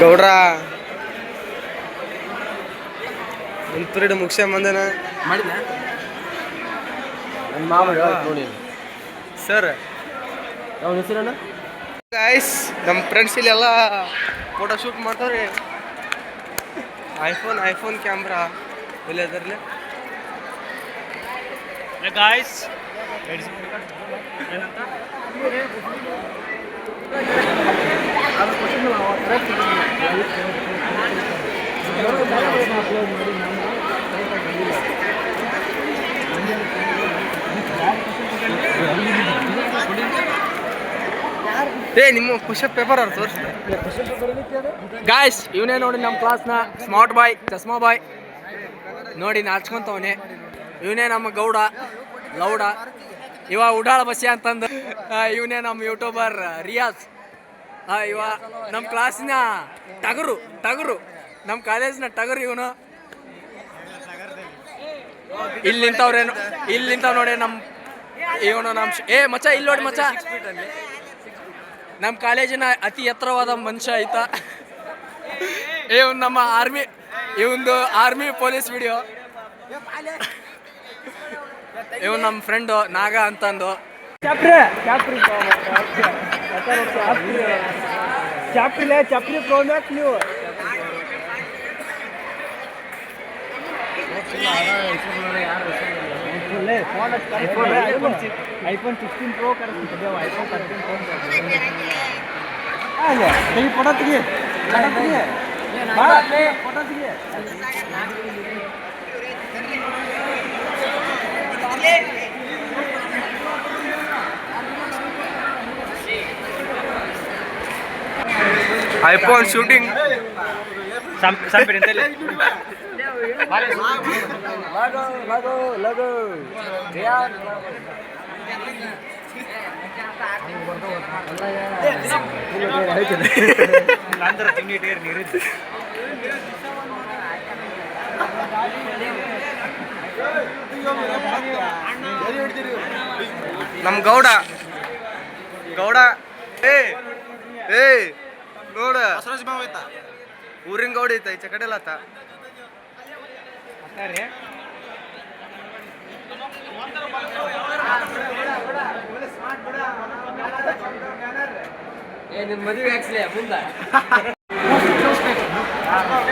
ಗೌಡ್ರ. ಇಂಪ್ರೀಡ್ ಮುಗಿಸ್ಯ ಮಂದನ? ಮಾಡಿದ್ನ? ನನ್ನ ಮಾಮ ನೋಡಿ. ಸರ್. ಅವ್ನ ಹೆಸರೇನು ಗಾಯ್ಸ್ ನಮ್ಮ ಫ್ರೆಂಡ್ಸ್ ಇಲ್ಲಿ ಎಲ್ಲ ಫೋಟೋ ಶೂಟ್ ಮಾಡ್ತಾವ್ರಿ ಐಫೋನ್ ಐಫೋನ್ ಕ್ಯಾಮ್ರಾ ಇಲ್ಲ ಅದರಲ್ಲಿ? ಗಾಯ್ಸ್ ಏ, ನಿಮ್ಮ ಪುಷಪ್ ಪೇಪರ್ ಅವ್ರು ತೋರಿಸಿ ಗಾಯ್ಸ್ ಇವನೇ ನೋಡಿ ನಮ್ಮ ಕ್ಲಾಸ್ನ ಸ್ಮಾರ್ಟ್ ಬಾಯ್ ಚಸ್ಮಾ ಬಾಯ್ ನೋಡಿ ನಾಚ್ಕೊಂತವನೆ. ಇವನೇ ನಮ್ಮ ಗೌಡ, ಲೌಡ. ಇವ ಉಡಾಳ ಬಸ್ಯ ಅಂತಂದು. ಇವನೇ ನಮ್ಮ ಯೂಟ್ಯೂಬರ್ ರಿಯಾಜ್. ಇವ ನಮ್ಮ ಕ್ಲಾಸಿನ ಟಗರು ಟಗರು. ನಮ್ಮ ಕಾಲೇಜಿನ ಟಗರು ಇವನು. ಇಲ್ಲಿ ನಿಂತವ್ರೇನು ಇಲ್ಲಿ ನಿಂತವ್ ನೋಡಿ ನಮ್ಮ ಇವನು ನಮ್ಮ ಏ, ಮಚ್ಚ, ಇಲ್ಲಿ ನೋಡಿ ಮಚ್ಚ. ನಮ್ಮ ಕಾಲೇಜಿನ ಅತಿ ಎತ್ತರವಾದ ಮನುಷ್ಯ ಆಯ್ತ ಇವನ್ ನಮ್ಮ ಆರ್ಮಿ ಇವಂದು ಆರ್ಮಿ ಪೊಲೀಸ್ ವಿಡಿಯೋ ಇವನ್ ನಮ್ಮ ಫ್ರೆಂಡು ನಾಗ ಅಂತಂದು. ಚಾಪ್ರಿಲೆ ಚಪ್ರಿ ತೊಗೊಂಡಾಕ್ ನೀವು. IPhone sixteen pro correct iPhone thirteen phone photo ತೆಗಿ ಫೋಟೋ ತೆಗಿ. ಫೋಟೋ ತೆಗಿ. ಐಫೋನ್ ಶೂಟಿಂಗ್ ಸಂಪಿರಿ ಅಂತಲ್ಲಿ ನಮ್ಮ ಗೌಡ. ಗೌಡ. ಏ ಏ ನೋಡ ಊರಿನ ಗೌಡ ಐತ ಈಚೆ ಕಡೆ ಆತ. ಏ ನಿನ್ ಮದುವೆ ಹಾಕ್ಸ್ಲಿ ಮುಂದ?